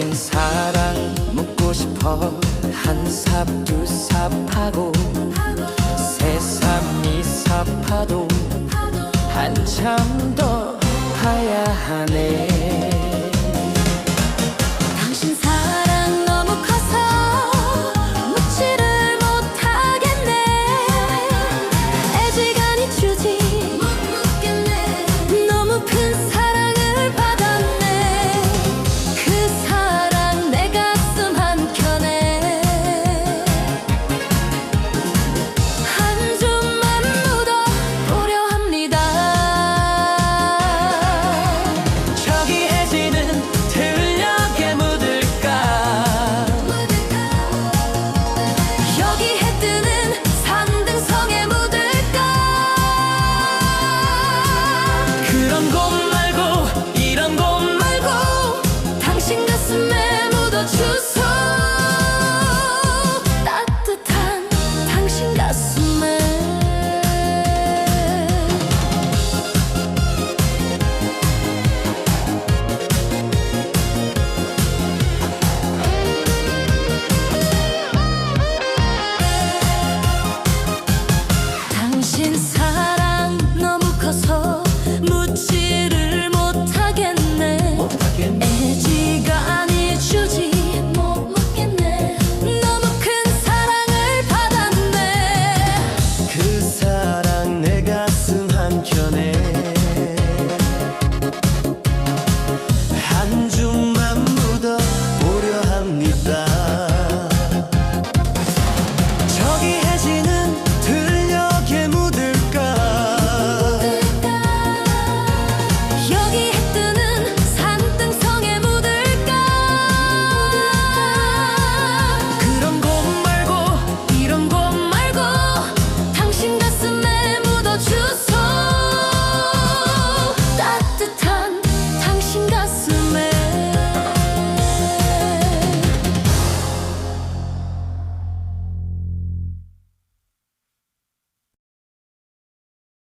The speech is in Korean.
진 사랑 묻고 싶어. 한삽두 삽하고 세 삽이 네 삽하도 한참 더